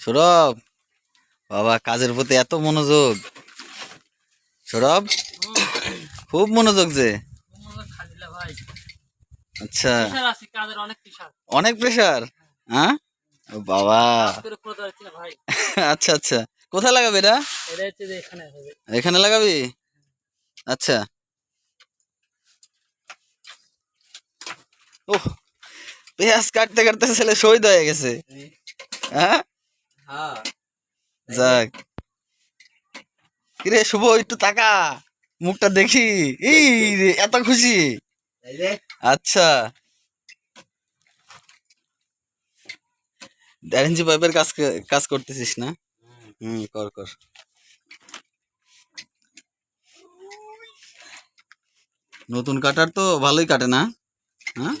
সৌরভ, বাবা, কাজের প্রতি এত মনোযোগ। সৌরভ? খুব মনোযোগ যে। আচ্ছা। অনেক প্রেশার হ্যাঁ? ও বাবা। আচ্ছা আচ্ছা। কোথায় লাগাবে এটা? এখানে লাগাবি? আচ্ছা। ওহ পেঁয়াজ কাটতে কাটতে ছেলে শহীদ হয়ে গেছে। হ্যাঁ? যাক। কিরে শুভ একটু তাকা। মুখটা দেখি। এই রে এত খুশি। আচ্ছা। ড্যারেঞ্জি পাইপের কাজ কাজ করতেছিস না? হুম। কর কর। নতুন কাটার তো ভালোই কাটে না? হ্যাঁ?